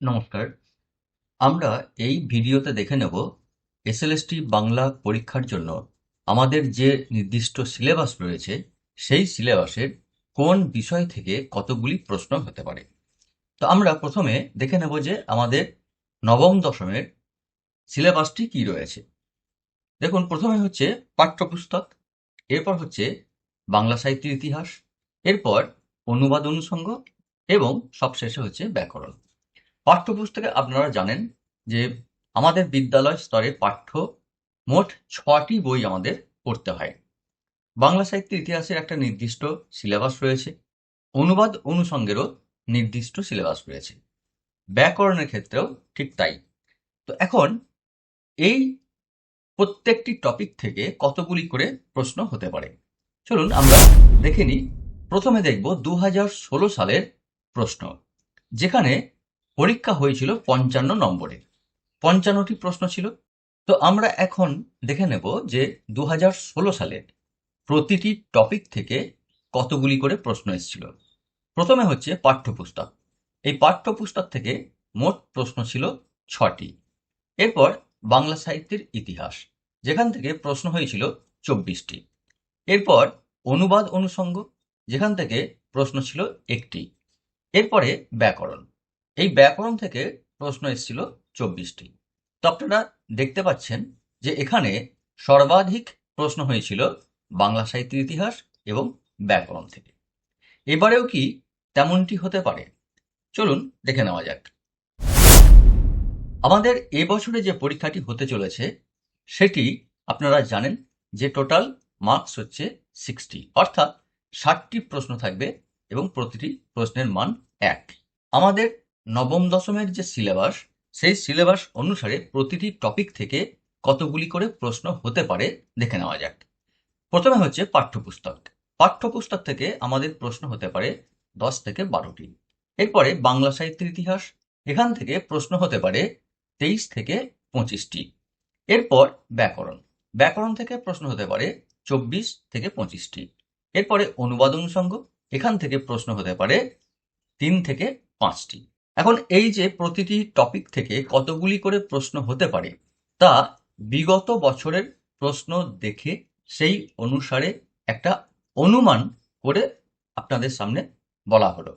নমস্কার। আমরা এই ভিডিওতে দেখে নেব এসএলএসটি বাংলা পরীক্ষার জন্য আমাদের যে নির্দিষ্ট সিলেবাস রয়েছে, সেই সিলেবাসের কোন বিষয় থেকে কতগুলি প্রশ্ন হতে পারে। তো আমরা প্রথমে দেখে নেব যে আমাদের নবম দশমের সিলেবাসটি কি রয়েছে। দেখুন, প্রথমে হচ্ছে পাঠ্যপুস্তক, এরপর হচ্ছে বাংলা সাহিত্যের ইতিহাস, এরপর অনুবাদ অনুষঙ্গ এবং সবশেষে হচ্ছে ব্যাকরণ। পাঠ্যপুস্তকে আপনারা জানেন যে আমাদের বিদ্যালয় স্তরে পাঠ্য মোট ছটি বই আমাদের পড়তে হয়। বাংলা সাহিত্যের ইতিহাসের একটা নির্দিষ্ট সিলেবাস রয়েছে, অনুবাদ অনুষঙ্গেরও নির্দিষ্ট সিলেবাস রয়েছে। ব্যাকরণের ক্ষেত্রেও ঠিক তাই। তো এখন এই প্রত্যেকটি টপিক থেকে কতগুলি করে প্রশ্ন হতে পারে? চলুন আমরা দেখে নিই। প্রথমে দেখব দু হাজার ষোলো সালের প্রশ্ন, যেখানে পরীক্ষা হয়েছিল পঞ্চান্ন নম্বরে। পঞ্চান্নটি প্রশ্ন ছিল। তো আমরা এখন দেখে নেব যে দু সালের প্রতিটি টপিক থেকে কতগুলি করে প্রশ্ন এসেছিল। প্রথমে হচ্ছে পাঠ্যপুস্তক। এই পাঠ্যপুস্তক থেকে মোট প্রশ্ন ছিল ছটি। এরপর বাংলা সাহিত্যের ইতিহাস, যেখান থেকে প্রশ্ন হয়েছিল চব্বিশটি। এরপর অনুবাদ অনুষঙ্গ, যেখান থেকে প্রশ্ন ছিল একটি। এরপরে ব্যাকরণ। এই ব্যাকরণ থেকে প্রশ্ন এসেছিল চব্বিশটি। তো আপনারা দেখতে পাচ্ছেন যে এখানে সর্বাধিক প্রশ্ন হয়েছিল বাংলা সাহিত্যের ইতিহাস এবং ব্যাকরণ থেকে। এবারেও কি তেমনটি হতে পারে? চলুন দেখে নেওয়া যাক। আমাদের এবছরে যে পরীক্ষাটি হতে চলেছে, সেটি আপনারা জানেন যে টোটাল মার্কস হচ্ছে সিক্সটি। অর্থাৎ ষাটটি প্রশ্ন থাকবে এবং প্রতিটি প্রশ্নের মান এক। আমাদের নবম দশমের যে সিলেবাস, সেই সিলেবাস অনুসারে প্রতিটি টপিক থেকে কতগুলি করে প্রশ্ন হতে পারে দেখে নেওয়া যাক। প্রথমে হচ্ছে পাঠ্যপুস্তক। পাঠ্যপুস্তক থেকে আমাদের প্রশ্ন হতে পারে দশ থেকে বারোটি। এরপরে বাংলা সাহিত্যের ইতিহাস, এখান থেকে প্রশ্ন হতে পারে তেইশ থেকে পঁচিশটি। এরপর ব্যাকরণ। ব্যাকরণ থেকে প্রশ্ন হতে পারে চব্বিশ থেকে পঁচিশটি। এরপরে অনুবাদ অনুষঙ্গ, এখান থেকে প্রশ্ন হতে পারে তিন থেকে পাঁচটি। এখন এই যে প্রতিটি টপিক থেকে কতগুলি করে প্রশ্ন হতে পারে, তা বিগত বছরের প্রশ্ন দেখে সেই অনুসারে একটা অনুমান করে আপনাদের সামনে বলা হলো।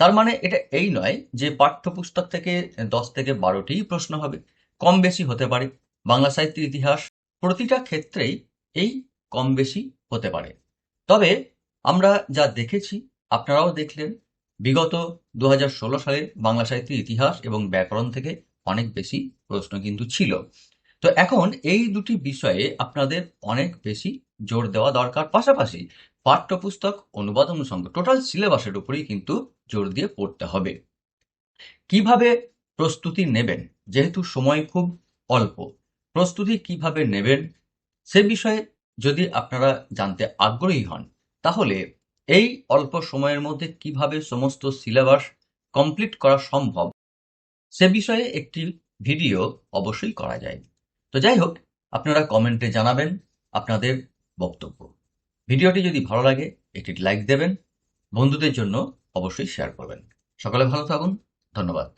তার মানে এটা এই নয় যে পাঠ্যপুস্তক থেকে দশ থেকে বারোটিই প্রশ্ন হবে, কম বেশি হতে পারে, বাংলা সাহিত্যের ইতিহাস প্রতিটা ক্ষেত্রেই এই কম বেশি হতে পারে। তবে আমরা যা দেখেছি, আপনারাও দেখলেন বিগত দু হাজার ষোলো সালে বাংলা সাহিত্যের ইতিহাস এবং ব্যাকরণ থেকে অনেক বেশি প্রশ্ন কিন্তু ছিল। তো এখন এই দুটি বিষয়ে আপনাদের অনেক বেশি জোর দেওয়া দরকার। পাশাপাশি পাঠ্যপুস্তক অনুবাদ অনুষঙ্গ টোটাল সিলেবাসের উপরেই কিন্তু জোর দিয়ে পড়তে হবে। কীভাবে প্রস্তুতি নেবেন? যেহেতু সময় খুব অল্প, প্রস্তুতি কীভাবে নেবেন? সে বিষয়ে যদি আপনারা জানতে আগ্রহী হন, তাহলে এই অল্প সময়ের মধ্যে কীভাবে সমস্ত সিলেবাস কমপ্লিট করা সম্ভব, সে বিষয়ে একটি ভিডিও অবশ্যই করা যায়। তো যাই হোক, আপনারা কমেন্টে জানাবেন আপনাদের বক্তব্য। ভিডিওটি যদি ভালো লাগে, একটি লাইক দেবেন, বন্ধুদের জন্য অবশ্যই শেয়ার করবেন। সকলে ভালো থাকুন, ধন্যবাদ।